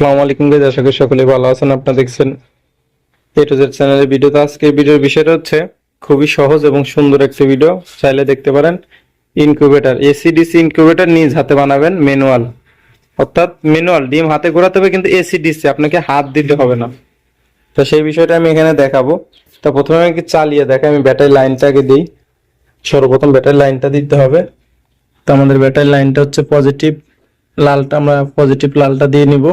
আসসালামু আলাইকুম গাইজ আশা করি সকলে ভালো আছেন। আপনারা দেখছেন এ টু জেড চ্যানেলের ভিডিওতে আজকে ভিডিওর বিষয়টা হচ্ছে খুবই সহজ এবং সুন্দর একটা ভিডিও চাইলে দেখতে পারেন ইনকিউবেটর এসিডিসি ইনকিউবেটর নিজ হাতে বানাবেন ম্যানুয়াল অর্থাৎ ম্যানুয়াল ডিম হাতে ঘোরাতে হবে কিন্তু এসিডিসি আপনাকে হাত দিতে হবে না। তো সেই বিষয়টা আমি এখানে দেখাবো। তো প্রথমে আমি চালিয়ে দেখাই, আমি ব্যাটারি লাইনটাকে দিই। সর্বপ্রথম ব্যাটারি লাইনটা দিতে হবে। তো আমাদের ব্যাটারি লাইনটা হচ্ছে পজিটিভ লালটা আমরা পজিটিভ লালটা দিয়ে নিব।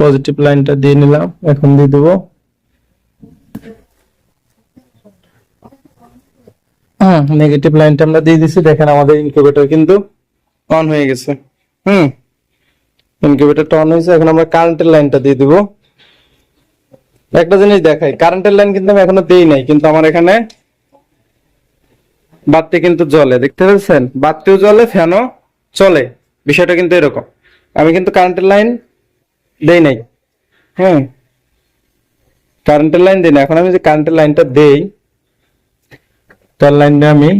পজিটিভ লাইনটা দিয়ে নিলাম, এখন দিয়ে দেবো। হ্যাঁ নেগেটিভ লাইনটা আমরা দিয়ে দিছি। দেখেন আমাদের ইনকিউবেটর কিন্তু অন হয়ে গেছে। হুম ইনকিউবেটরটা অন হয়েছে। এখন আমরা কারেন্টের লাইনটা দিয়ে দিব। একটা জিনিস দেখাই কারেন্টের লাইন কিন্তু আমি এখনও দেই নাই, কিন্তু আমার এখানে বাতি কিন্তু জ্বলে, দেখতে পাচ্ছেন বাতিও জ্বলে, ফ্যানও চলে। বিষয়টা কিন্তু এরকম। আমি কিন্তু কারেন্টের লাইন দেই নাই। হ্যাঁ। কারেন্টের লাইন দেই না। এখন আমি যে কারেন্টের লাইনটা দেই, তার লাইনটা আমি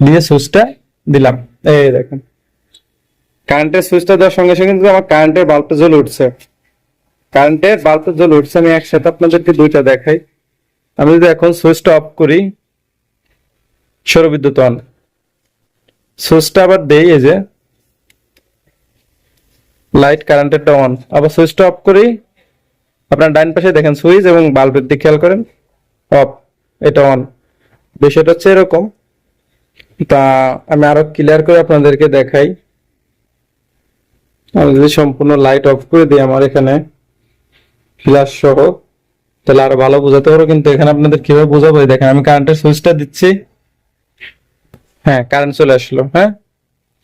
দিয়ে সুইচটা দিলাম। এই দেখেন। কারেন্টের সুইচটা দেওয়ার সঙ্গে সঙ্গে কিন্তু আমার কারেন্টের বাল্বটা জ্বলে উঠছে। কারেন্টের বাল্বটা জ্বলে উঠছে, আমি একসাথে আপনাদেরকে দুইটা দেখাই। আমি যদি এখন সুইচটা অফ করি, সৌরবিদ্যুৎ অন সুইচটা আবার দেই এই যে লাইট কারেন্টেরটা অন আবার সুইচটা অফ করি। আপনার ডাইন পাশে দেখেন সুইচ এবং বাল্বের দিকে খেয়াল করেন। অফ এটা অন বিষয়টা হচ্ছে এরকম। তা আমি আরও ক্লিয়ার করে আপনাদেরকে দেখাই। আমি যদি সম্পূর্ণ লাইট অফ করে দিই আমার এখানে ফ্ল্যাশ সহ, তাহলে আরও ভালো বোঝাতে পারো। কিন্তু এখানে আপনাদের কীভাবে বোঝাবো? দেখেন, আমি কারেন্টের সুইচটা দিচ্ছি। হ্যাঁ কারেন্ট চলে আসলো হ্যাঁ?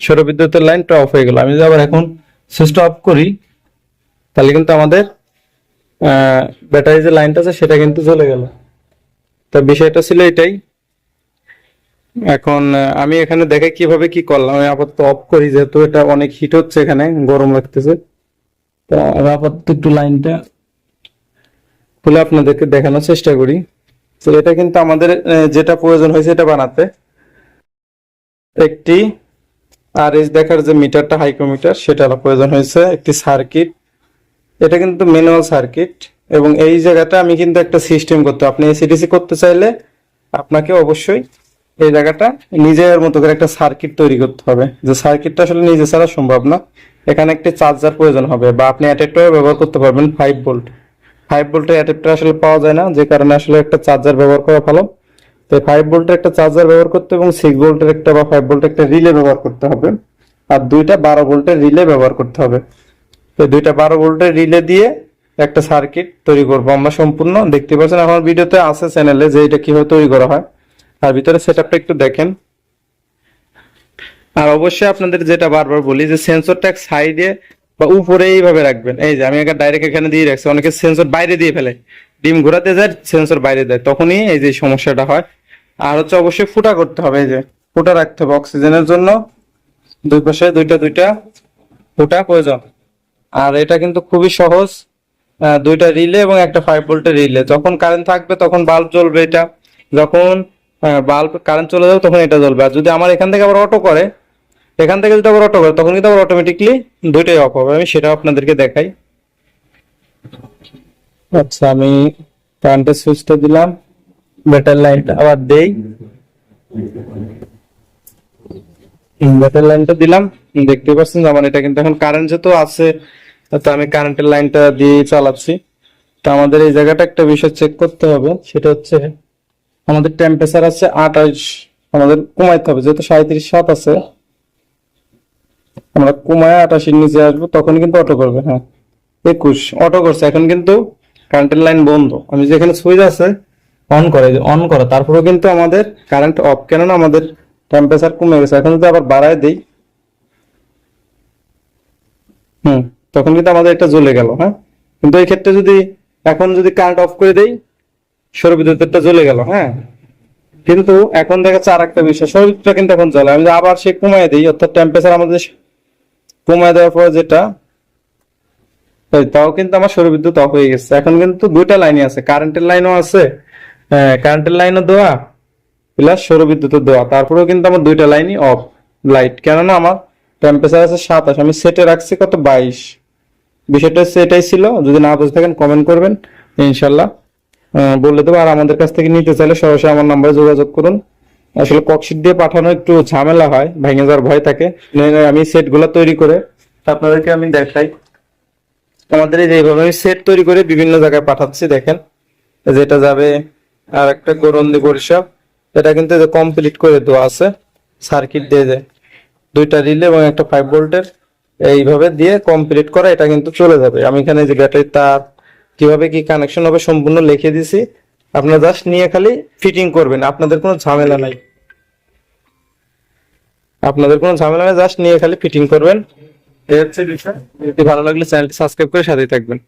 সৌর বিদ্যুতের লাইনটা অফ হয়ে গেল। আমি যদি আবার এখন সুইচটা অফ করি, তাহলে কিন্তু আমাদের ব্যাটারি যে লাইনটা আছে সেটা কিন্তু চলে গেল। তা বিষয়টা ছিল এটাই। এখন আমি এখানে দেখে কীভাবে কি করলাম, আমি আপাতত অফ করি, যেহেতু এটা অনেক হিট হচ্ছে এখানে, গরম লাগতেছে। তা আমি আপাতত একটু লাইনটা খুলে আপনাদেরকে দেখানোর চেষ্টা করি। তো এটা কিন্তু আমাদের যেটা প্রয়োজন হয়েছে এটা বানাতে। একটি আর এস দেখার যে মিটারটা, হাইকোমিটার সেটা প্রয়োজন হয়েছে একটি সার্কিট। এটা কিন্তু ম্যানুয়াল সার্কিট এবং এই জায়গাটা আমি কিন্তু একটা সিস্টেম করতে, আপনি এসিডিসি করতে চাইলে আপনাকে অবশ্যই এই জায়গাটা নিজের মতো করে একটা সার্কিট তৈরি করতে হবে। যে সার্কিটটা আসলে নিজে ছাড়া সম্ভব না। এখানে একটি চার্জার প্রয়োজন হবে বা আপনি অ্যাডাপ্টার ব্যবহার করতে পারবেন ফাইভ ভোল্ট ফাইভ ভোল্টের অ্যাডাপ্টার আসলে পাওয়া যায় না, যে কারণে আসলে একটা চার্জার ব্যবহার করা ভালো। তো ফাইভ ভোল্টের একটা চার্জার ব্যবহার করতে এবং সিক্স ভোল্টের একটা বা ফাইভ ভোল্টের একটা রিলে ব্যবহার করতে হবে। আর দুইটা বারো ভোল্টের রিলে ব্যবহার করতে হবে। তো দুইটা বারো ভোল্টের রিলে দিয়ে একটা সার্কিট তৈরি করব আমরা সম্পূর্ণ। দেখতে পাচ্ছেন আমার ভিডিওতে আছে চ্যানেলে যে এটা কীভাবে তৈরি করা হয়। আর ভিতরে সেটআপটা একটু দেখেন। আর অবশ্যই আপনাদের যেটা বারবার বলি যে সেন্সরটা সাইডে বা উপরে এইভাবে রাখবেন। এই যে আমি একটা ডাইরেক্ট এখানে দিয়ে রাখছি। অনেকে সেন্সর বাইরে দিয়ে ফেলে। ডিম ঘোরাতে যায় সেন্সর বাইরে দেয়। তখনই এই যে সমস্যাটা হয়। আর হচ্ছে অবশ্যই ফুটা করতে হবে, এই যে ফুটা রাখতে হবে অক্সিজেনের জন্য। দুই পাশে দুইটা দুইটা ফুটা প্রয়োজন। আর এটা কিন্তু খুবই সহজ দুইটা রিলে এবং একটা ফাইভ ভোল্টের রিলে। যখন কারেন্ট থাকবে তখন বাল্ব জ্বলবে এটা। যখন বাল্ব কারেন্ট চলে যাবে তখন এটা জ্বলবে। আর যদি আমার এখান থেকে আবার অটো করে, এখান থেকে যদি আবার অটো করে, তখন কিন্তু আবার অটোমেটিকলি দুইটাই অফ হবে। আমি সেটাও আপনাদেরকে দেখাই। আচ্ছা আমি কারেন্টের সুইচটা দিলাম। ব্যাটারি লাইনটা আবার দেই। ব্যাটারি লাইনটা দিলাম। দেখতে পাচ্ছেন যেমন এটা কিন্তু এখন কারেন্ট যেহেতু আছে তো আমি কারেন্টের লাইনটা দিয়ে চালাচ্ছি। তো আমাদের এই জায়গাটা একটা বিষয় চেক করতে হবে, সেটা হচ্ছে আমাদের টেম্পারেচার আছে আঠাশ, আমাদের কমাইতে হবে, যেহেতু সাঁত্রিশ সাত আছে। আমরা কমায় আঠাশের নিচে আসব তখন কিন্তু অটো করবে হ্যাঁ। একুশ অটো করছে, এখন কিন্তু কারেন্টের লাইন বন্ধ। আমি যেখানে সুইচ আছে অন করে অন করা। তারপরেও কিন্তু আমাদের কারেন্ট অফ কেননা আমাদের টেম্পারেচার কমে গেছে। এখন যদি আবার বাড়ায় দিই, হুম, তখন কিন্তু আমাদের এটা জ্বলে গেল হ্যাঁ? কিন্তু এই ক্ষেত্রে যদি এখন যদি কারেন্ট অফ করে দেই সৌরবিদ্যুৎটা জ্বলে গেল হ্যাঁ? কিন্তু এখন দেখা যাচ্ছে আর একটা বিষয় সৌরবিদ্যুৎটা কিন্তু এখন জ্বলে। আমি আবার সে কমায় দিই, অর্থাৎ টেম্পারেচার আমাদের কমায় দেওয়ার পর যেটা তাও কিন্তু আমার সৌরবিদ্যুৎ অফ হয়ে গেছে। এখন কিন্তু দুইটা লাইনই আছে কারেন্টের লাইনও আছে কারেন্টের লাইনও দেওয়া প্লাস সৌর বিদ্যুতের দেওয়া। তারপরেও কিন্তু আমার দুইটা লাইনই অফ লাইট কেননা আমার টেম্পারেচার আছে সাতাশ, আমি সেটে রাখছি কত বাইশ। বিষয়টা হচ্ছে এটাই ছিল। যদি না বুঝে থাকেন কমেন্ট করবেন, ইনশাল্লাহ। বলে দেবো। আর আমাদের কাছ থেকে নিতে চাইলে সরাসরি আমার নাম্বারে যোগাযোগ করুন। আসলে ককশিট দিয়ে পাঠানো একটু ঝামেলা হয়, ভেঙে যাওয়ার ভয় থাকে। আমি সেটগুলো তৈরি করে আপনাদেরকে আমি দেখাই। আমাদের এইভাবে আমি সেট তৈরি করে বিভিন্ন জায়গায় পাঠাচ্ছি, দেখেন। যেটা যাবে আর একটা গরন্দি পরিষেব এটা কিন্তু কমপ্লিট করে দেওয়া আছে সার্কিট দিয়ে যায় দুইটা রিলে এবং একটা ফাইভ ভোল্টের এইভাবে দিয়ে কমপ্লিট করা, এটা কিন্তু চলে যাবে। আমি এখানে যে ব্যাটারি তার, কীভাবে কি কানেকশন হবে সম্পূর্ণ লিখে দিছি। আপনারা জাস্ট নিয়ে খালি ফিটিং করবেন, আপনাদের কোনো ঝামেলা নাই। আপনাদের কোনো ঝামেলা নাই জাস্ট নিয়ে খালি ফিটিং করবেন। হচ্ছে বিষয়। যদি ভালো লাগলে চ্যানেলটি সাবস্ক্রাইব করে সাথেই থাকবেন।